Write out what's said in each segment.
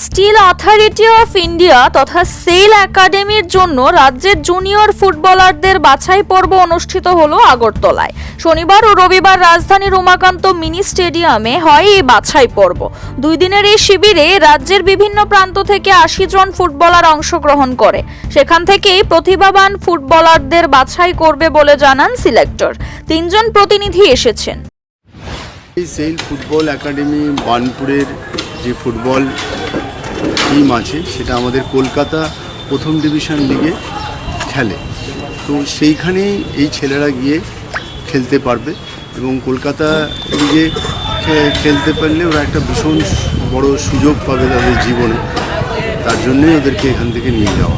Still authority of India তথা SAIL একাডেমির জন্য রাজ্যের জুনিয়র ফুটবলারদের বাছাই পর্ব অনুষ্ঠিত হলো আগরতলায়। শনিবার ও রবিবার রাজধানীর উমাকান্ত মিনি স্টেডিয়ামে হয় এই বাছাই পর্ব। দুই দিনের এই শিবিরে রাজ্যের বিভিন্ন প্রান্ত থেকে আশি জন ফুটবলার অংশগ্রহণ করে। সেখান থেকেই প্রতিভাবান ফুটবলারদের বাছাই করবে বলে জানান সিলেক্টর তিনজন প্রতিনিধি এসেছেন। সেল ফুটবল একাডেমি বার্নপুরের যে ফুটবল টিম আছে, সেটা আমাদের কলকাতা প্রথম ডিভিশন লিগে খেলে। তো সেইখানেই এই ছেলেরা গিয়ে খেলতে পারবে এবং কলকাতা লিগে খেলতে পারলে ওরা একটা ভীষণ বড় সুযোগ পাবে তাদের জীবনে। তার জন্যই ওদেরকে এখান থেকে নিয়ে যাওয়া।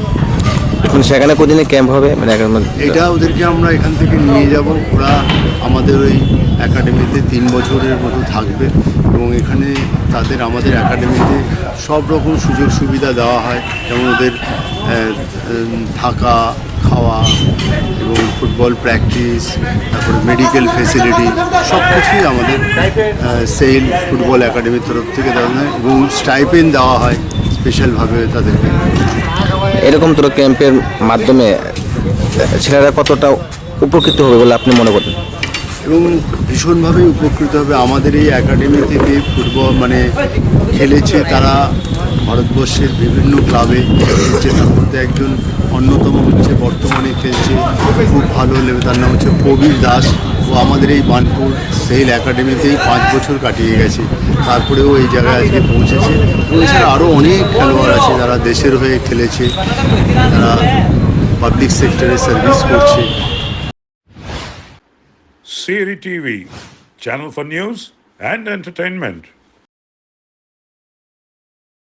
সেখানে কদিনে ক্যাম্প হবে? মানে এখন এটা ওদেরকে আমরা এখান থেকে নিয়ে যাব। ওরা আমাদের ওই একাডেমিতে তিন বছরের মতো থাকবে এবং এখানে তাদের আমাদের একাডেমিতে সব রকম সুযোগ সুবিধা দেওয়া হয়। যেমন ওদের থাকা খাওয়া এবং ফুটবল প্র্যাকটিস তারপরে মেডিকেল ফেসিলিটি সব কিছুই আমাদের সেল ফুটবল একাডেমির তরফ থেকে দেওয়া হয় এবং স্টাইপেন দেওয়া হয় স্পেশালভাবে তাদেরকে। এরকম তোর ক্যাম্পের মাধ্যমে ছেলেরা কতটা উপকৃত হবে বলে আপনি মনে করেন? এবং ভীষণভাবে উপকৃত হবে। আমাদের এই একাডেমি থেকে ফুটবল মানে খেলেছে তারা ভারতবর্ষের বিভিন্ন ক্লাবে খেলছে তার মধ্যে একজন অন্যতম হচ্ছে বর্তমানে খেলছে খুব ভালো লেভেল তার নাম হচ্ছে কবির দাস। ও আমাদের এই বানপুর সেল একাডেমিতেই পাঁচ বছর কাটিয়ে গেছে। তারপরেও এই জায়গায় আজকে পৌঁছেছে। এছাড়া আরও অনেক খেলোয়াড় আছে যারা দেশের হয়ে খেলেছে যারা পাবলিক সেক্টরে সার্ভিস করছে। Siri TV, channel for news and entertainment.